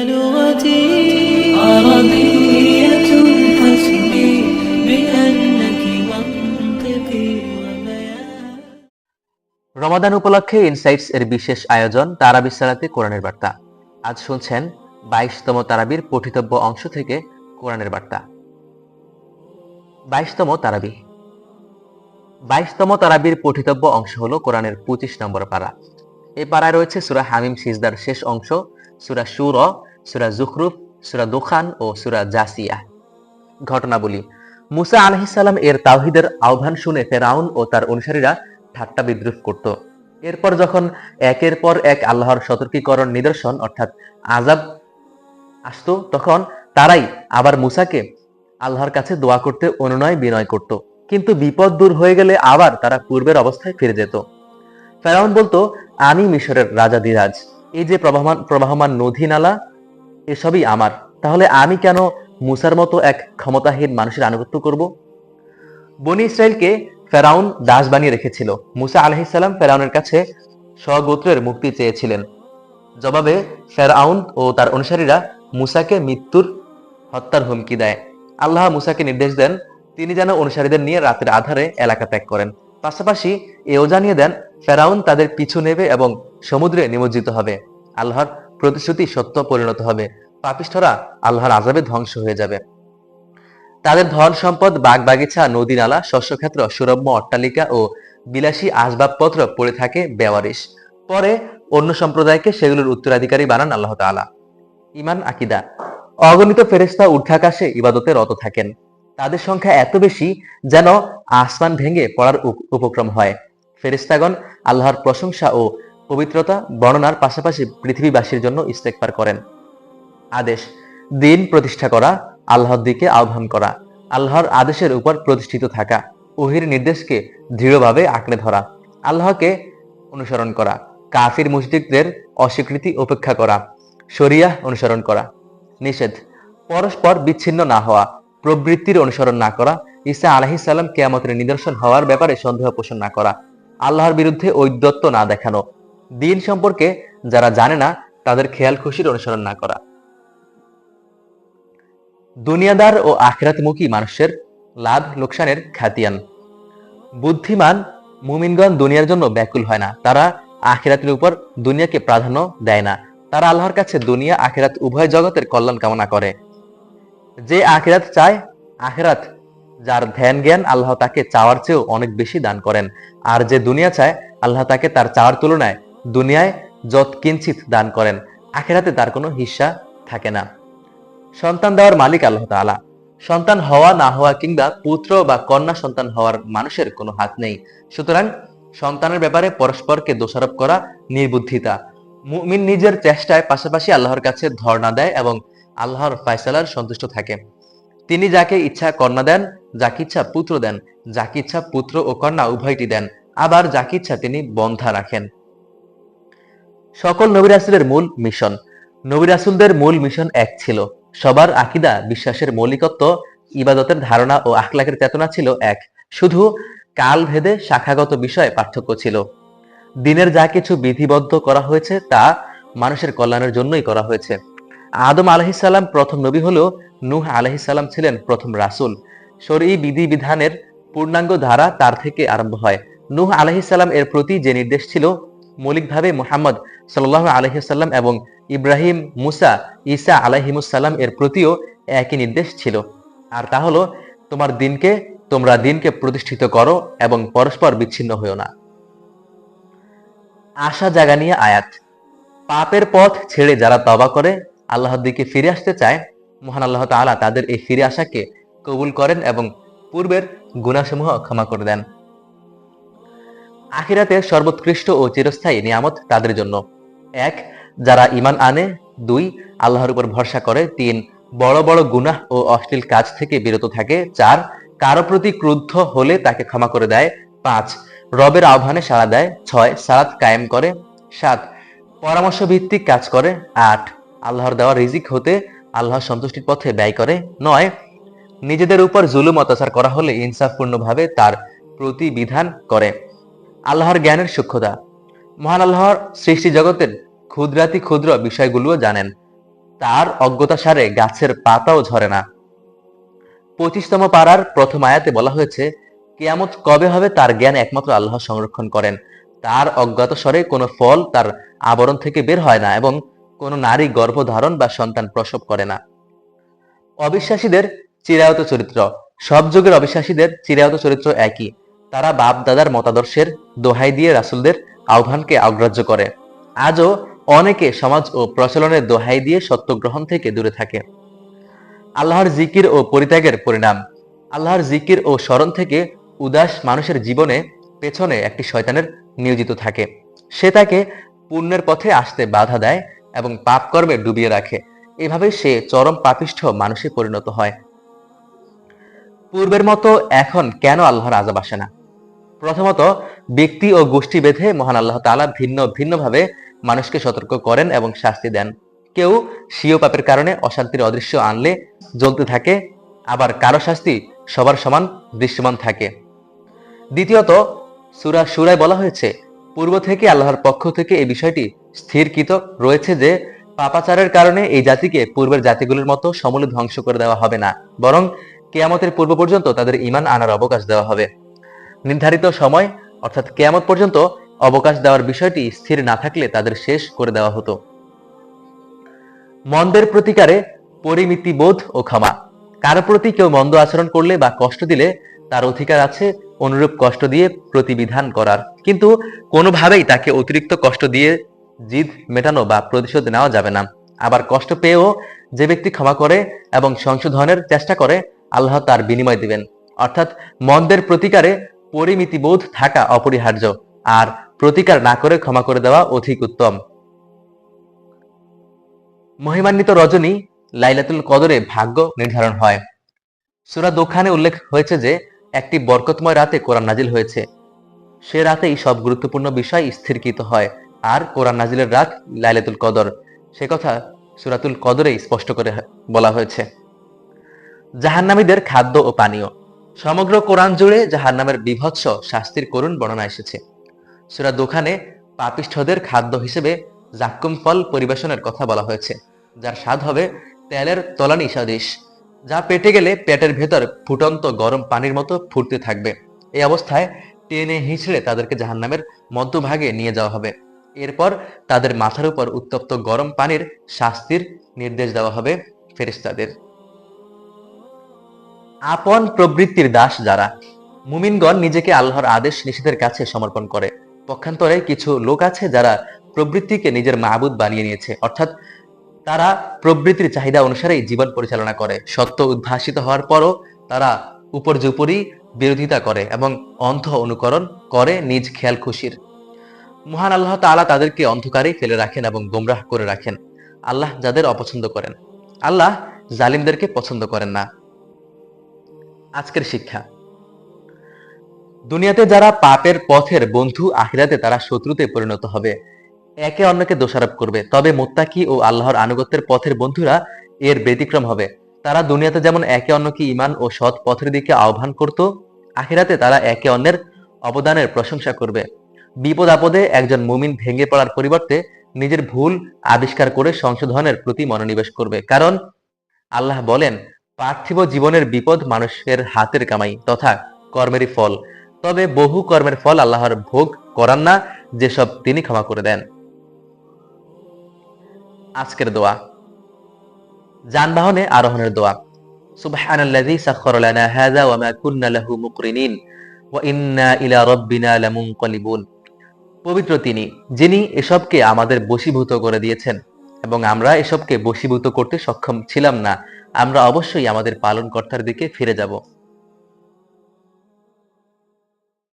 لغتي عربية حسبي بأنك منطقي وبيان রমাদান উপলক্ষে ইনসাইটস এর বিশেষ আয়োজন তারাবি সালাতে কোরআনের বার্তা আজ শুনছেন বাইশতম তারাবির পঠিতব্য অংশ থেকে কোরআনের বার্তা বাইশতম তারাবি বাইশতম তারাবির পঠিতব্য অংশ হলো কোরআনের পঁচিশ নম্বর পারা এই পাড়ায় রয়েছে সুরা হামিম সিজদার শেষ অংশ সুরা সুর সুরা জুখরুফ, সুরা দুখান ও সুরা জাসিয়া। ঘটনাবলী। মুসা আলহিসাল্লাম এর তাওহিদের আহ্বান শুনে ফেরাউন ও তার অনুসারীরা ঠাট্টা বিদ্রুপ করত। এরপর যখন একের পর এক আল্লাহর সতর্কীকরণ নিদর্শন, অর্থাৎ আজাব আসতো, তখন তারাই আবার মুসাকে আল্লাহর কাছে দোয়া করতে অনুনয় বিনয় করত। কিন্তু বিপদ দূর হয়ে গেলে আবার তারা পূর্বের অবস্থায় ফিরে যেত। ফেরাউন বলতো, আমি মিশরের রাজা দিরাজ। এই যে প্রবাহমান প্রবাহমান নদী নালা এসবই আমার। তাহলে আমি কেন মুসার মতো এক ক্ষমতাহীন মানুষের আনুগত্য করব? বনি ইসরায়েলকে ফেরাউন দাস বানিয়ে রেখেছিল। মুসা আলহিসাল্লাম ফেরাউনের কাছে স্বগোত্রের মুক্তি চেয়েছিলেন। জবাবে ফেরাউন ও তার অনুসারীরা মুসাকে মৃত্যুর হত্যার হুমকি দেয়। আল্লাহ মুসাকে নির্দেশ দেন, তিনি যেন অনুসারীদের নিয়ে রাতের আধারে এলাকা ত্যাগ করেন। পাশাপাশি এও জানিয়ে দেন, ফেরাউন তাদের পিছু নেবে এবং সমুদ্রে নিমজ্জিত হবে। আল্লাহর প্রতিশ্রুতি সত্য পরিণত হবে। পাপিষ্ঠরা আল্লাহর আজাবে ধ্বংস হয়ে যাবে। তাদের ধন সম্পদ বাগ বাগিচা নদী নালা, শস্যক্ষেত্র, সুরম্য অট্টালিকা ও বিলাসী আসবাবপত্র পড়ে থাকে বেওয়ারিশ। পরে অন্য সম্প্রদায়কে সেগুলোর উত্তরাধিকারী বানান আল্লাহ তাআলা। ইমান আকিদা। অগণিত ফেরেস্তা ঊর্ধ্বাকাশে ইবাদতে রত থাকেন। তাদের সংখ্যা এত বেশি যেন আসমান ভেঙে পড়ার উপ- উপক্রম হয়। ফেরেস্তাগণ আল্লাহর প্রশংসা ও পবিত্রতা বর্ণনার পাশাপাশি পৃথিবীবাসীর জন্য ইস্তেকবার করেন। আদেশ, দিন প্রতিষ্ঠা করা, আল্লাহর দিকে আহ্বান করা, আল্লাহর আদেশের উপর প্রতিষ্ঠিত থাকা, ওহির নির্দেশকে দৃঢ়ভাবে আঁকড়ে ধরা, আল্লাহকে অনুসরণ করা, কাফির মুশরিকদের অস্বীকৃতি উপেক্ষা করা শরিয়াহ অনুসরণ করা, নিষেধ, পরস্পর বিচ্ছিন্ন না হওয়া, প্রবৃত্তির অনুসরণ না করা, ঈসা আলহিসাল্লাম কেয়ামতের নিদর্শন হওয়ার ব্যাপারে সন্দেহ পোষণ না করা, আল্লাহর বিরুদ্ধে ঔদ্যত্য না দেখানো দিন সম্পর্কে যারা জানে না, তাদের খেয়াল খুশির অনুসরণ না করা। দুনিয়াদার ও আখেরাতমুখী মানুষের লাভ লোকসানের খ্যাতিয়ান বুদ্ধিমান মুমিনগণ দুনিয়ার জন্য ব্যাকুল হয় না। তারা আখেরাতের উপর দুনিয়াকে প্রাধান্য দেয় না। তারা আল্লাহর কাছে দুনিয়া, আখেরাত, উভয় জগতের কল্যাণ কামনা করে। যে আখেরাত চায়, আখেরাত, যার ধ্যান জ্ঞান আল্লাহ তাকে চাওয়ার চেয়েও অনেক বেশি দান করেন। আর যে দুনিয়া চায়, আল্লাহ তাকে তার চাওয়ার তুলনায় দুনিয়ায় যত কিঞ্চিত দান করেন, আখেরাতে তার কোনো হিস্সা থাকে না। সন্তান দেওয়ার মালিক আল্লাহ তাআলা। সন্তান হওয়া না হওয়া কিংবা পুত্র বা কন্যা সন্তান হওয়ার মানুষের কোনো হাত নেই। সুতরাং সন্তানের ব্যাপারে পরস্পরকে দোষারোপ করা নির্বুদ্ধিতা। মুমিন নিজের চেষ্টায় পাশাপাশি আল্লাহর কাছে ধর্ণা দেয় এবং আল্লাহর ফায়সালার সন্তুষ্ট থাকে। তিনি যাকে ইচ্ছা কন্যা দেন, যাকে ইচ্ছা পুত্র দেন, যাকে ইচ্ছা পুত্র ও কন্যা উভয়টি দেন। আবার যাকে ইচ্ছা তিনি বন্ধা রাখেন। সকল নবী রাসূলের মূল মিশন। নবী রাসূলদের মূল মিশন এক ছিল। সবার আকিদা, বিশ্বাসের মৌলিকত্ব, ইবাদতের ধারণা ও আখলাকের চেতনা ছিল এক। শুধু কাল ভেদে শাখাগত বিষয়ে পার্থক্য ছিল। দিনের যা কিছু বিধিবদ্ধ করা হয়েছে, তা মানুষের কল্যাণের জন্যই করা হয়েছে। আদম আলহিসাল্লাম প্রথম নবী হলেও নূহ আলহিসাল্লাম ছিলেন প্রথম রাসূল। শরী বিধি বিধানের পূর্ণাঙ্গ ধারা তার থেকে আরম্ভ হয়। নূহ আলহিসাল্লাম এর প্রতি যে নির্দেশ ছিল মৌলিকভাবে মুহাম্মদ সাল্লাহ আলহিসাল্লাম এবং ইব্রাহিম, মুসা, ঈসা আলাহিমুসাল্লাম এর প্রতিও একই নির্দেশ ছিল। আর তা হলো, তোমার দিনকে, তোমরা দিনকে প্রতিষ্ঠিত করো এবং পরস্পর বিচ্ছিন্ন হইও না। আশা জাগানিয়া আয়াত। পাপের পথ ছেড়ে যারা তবা করে, আল্লাহর দিকে ফিরে আসতে চায়, মহান আল্লাহ তাআলা তাদের এই ফিরে আসাকে কবুল করেন এবং পূর্বের গুণাসমূহ ক্ষমা করে দেন। আখিরাতের সর্বোৎকৃষ্ট ও চিরস্থায়ী নিয়ামত তাদের জন্য। এক, যারা ইমান আনে। দুই, আল্লাহর উপর ভরসা করে। তিন, বড় বড় গুনাহ ও অশ্লীল কাজ থেকে বিরত থাকে। চার, কারও প্রতি ক্রুদ্ধ হলে তাকে ক্ষমা করে দেয়। পাঁচ, রবের আহ্বানে সাড়া দেয়। ছয়, সালাত কায়েম করে। সাত পরামর্শ ভিত্তিক কাজ করে। আট, আল্লাহর দেওয়া রিজিক হতে আল্লাহর সন্তুষ্টির পথে ব্যয় করে। নয়, নিজেদের উপর জুলুম অত্যাচার করা হলে ইনসাফপূর্ণভাবে তার প্রতিবিধান করে। আল্লাহর জ্ঞানের সূক্ষ্মতা। মহান আল্লাহর সৃষ্টি জগতের ক্ষুদ্রাতি ক্ষুদ্র বিষয়গুলোও জানেন। তার অজ্ঞতা সারে গাছের পাতাও ঝরে না। পঁচিশতম পাড়ার প্রথম আয়াতে বলা হয়েছে, কেয়ামত কবে হবে তার জ্ঞান একমাত্র আল্লাহ সংরক্ষণ করেন। তার অজ্ঞাত স্বরে কোনো ফল তার আবরণ থেকে বের হয় না এবং কোনো নারী গর্ভধারণ বা সন্তান প্রসব করে না। অবিশ্বাসীদের চিরায়ত চরিত্র। সব যুগের অবিশ্বাসীদের চিরায়ত চরিত্র একই। তারা বাপ দাদার মতাদর্শের দোহাই দিয়ে রাসুলদের আহ্বানকে অগ্রাহ্য করে। আজও অনেকে সমাজ ও প্রচলনের দোহাই দিয়ে সত্যগ্রহণ থেকে দূরে থাকে। আল্লাহর জিকির ও পরিত্যাগের পরিণাম। আল্লাহর জিকির ও স্মরণ থেকে উদাস মানুষের জীবনে পেছনে একটি শয়তানের নিয়োজিত থাকে। সে তাকে পুণ্যের পথে আসতে বাধা দেয় এবং পাপ কর্মে ডুবিয়ে রাখে। এভাবে সে চরম পাপিষ্ঠ মানুষে পরিণত হয়। পূর্বের মতো এখন কেন আল্লাহর আজাব আসে না? প্রথমত, ব্যক্তি ও গোষ্ঠী বেঁধে মহান আল্লাহ তাআলা ভিন্ন ভিন্নভাবে মানুষকে সতর্ক করেন এবং শাস্তি দেন। কেউ স্বীয় পাপের কারণে অশান্তির অদৃশ্য আনলে জ্বলতে থাকে, আবার কারও শাস্তি সবার সমান দৃশ্যমান থাকে। দ্বিতীয়ত, সুরা সুরায় বলা হয়েছে, পূর্ব থেকে আল্লাহর পক্ষ থেকে এই বিষয়টি স্থিরকৃত রয়েছে যে, পাপাচারের কারণে এই জাতিকে পূর্বের জাতিগুলোর মতো সমূলে ধ্বংস করে দেওয়া হবে না, বরং কেয়ামতের পূর্ব পর্যন্ত তাদের ইমান আনার অবকাশ দেওয়া হবে। নির্ধারিত সময়, অর্থাৎ কেয়ামত পর্যন্ত, অবকাশ দেওয়ার বিষয়টি স্থির না থাকলে তাদের শেষ করে দেওয়া হতো। মন্দের প্রতিকারে পরিমিতি বোধ ও ক্ষমা। কার প্রতি কেউ মন্দ আচরণ করলে বা কষ্ট দিলে, তার অধিকার আছে অনুরূপ কষ্ট দিয়ে প্রতিবিধান করার। কিন্তু কোনোভাবেই তাকে অতিরিক্ত কষ্ট দিয়ে জিদ মেটানো বা প্রতিশোধ নেওয়া যাবে না। আবার কষ্ট পেয়েও যে ব্যক্তি ক্ষমা করে এবং সংশোধনের চেষ্টা করে, আল্লাহ তার বিনিময় দিবেন। অর্থাৎ মন্দের প্রতিকারে পরিমিতিবোধ থাকা অপরিহার্য, আর প্রতিকার না করে ক্ষমা করে দেওয়া অধিক উত্তম। মহিমান্বিত রজনী লাইলাতুল কদরে ভাগ্য নির্ধারণ হয়। সূরা দোখানে উল্লেখ হয়েছে যে, একটি বরকতময় রাতে কোরআন নাজিল হয়েছে। সে রাতেই সব গুরুত্বপূর্ণ বিষয় স্থিরকৃত হয়, আর কোরআন নাজিলের রাত লাইলাতুল কদর। সে কথা সুরাতুল কদরেই স্পষ্ট করে বলা হয়েছে। জাহান্নামীদের খাদ্য ও পানীয়। সমগ্র কোরআন জুড়ে জাহান্নামের বিভৎস শাস্তির করুণ বর্ণনা এসেছে। সূরা দোখানে পাপিষ্ঠদের খাদ্য হিসেবে জাক্কুম ফল পরিবেশনের কথা বলা হয়েছে, যার স্বাদ হবে তেলের তলানি স্বাদিস যা পেটে গেলে পেটের ভেতর ফুটন্ত গরম পানির মতো ফুটতে থাকবে। এই অবস্থায় টেনে হিঁচড়ে তাদেরকে জাহান্নামের মধ্যভাগে নিয়ে যাওয়া হবে। এরপর তাদের মাথার উপর উত্তপ্ত গরম পানির শাস্তির নির্দেশ দেওয়া হবে ফেরেশতাদের। আপন প্রবৃত্তির দাস যারা, মুমিনগণ নিজেকে আল্লাহর আদেশ নিষেধের কাছে সমর্পণ করে। পক্ষান্তরে কিছু লোক আছে যারা প্রবৃত্তিকে নিজের মাহবুদ বানিয়ে নিয়েছে, অর্থাৎ তারা প্রবৃত্তির চাহিদা অনুসারেই জীবন পরিচালনা করে। সত্য উদ্ভাসিত হওয়ার পরও তারা উপর্যুপরি বিরোধিতা করে এবং অন্ধ অনুকরণ করে নিজ খেয়াল খুশির মহান আল্লাহ তাআলা তাদেরকে অন্ধকারেই ফেলে রাখেন এবং গোমরাহ করে রাখেন। আল্লাহ যাদের অপছন্দ করেন। আল্লাহ জালিমদেরকে পছন্দ করেন না। আজকের শিক্ষা। দুনিয়াতে যারা পাপের পথের বন্ধু, আখিরাতে তারা শত্রুতে পরিণত হবে। একে অন্যকে দোষারোপ করবে। তবে মোত্তাকি ও আল্লাহর আনুগত্যের পথের বন্ধুরা এর ব্যতিক্রম হবে। তারা দুনিয়াতে যেমন একে অন্যকে ইমান ও সৎ পথের দিকে আহ্বান করত, আখিরাতে তারা একে অন্যের অবদানের প্রশংসা করবে। বিপদ আপদে একজন মুমিন ভেঙে পড়ার পরিবর্তে নিজের ভুল আবিষ্কার করে সংশোধনের প্রতি মনোনিবেশ করবে। কারণ আল্লাহ বলেন পার্থিব জীবনের বিপদ মানুষের হাতের কামাই তথা কর্মেরই ফল। তবে বহু কর্মের ফল আল্লাহর ভোগ করান না, যেসব তিনি ক্ষমা করে দেন। আজকের দোয়া। যানবাহনে আরোহণের দোয়া। সুবহানাল্লাযী হাযা ওয়া মা কুন্না লাহু মুকরিনিন ওয়া ইন্না ইলা রাব্বিনা লামুনকালিবুন। পবিত্র তিনি, যিনি এসবকে আমাদের বশীভূত করে দিয়েছেন এবং আমরা এসবকে বশীভূত করতে সক্ষম ছিলাম না। আমরা অবশ্যই আমাদের পালনকর্তার দিকে ফিরে যাব।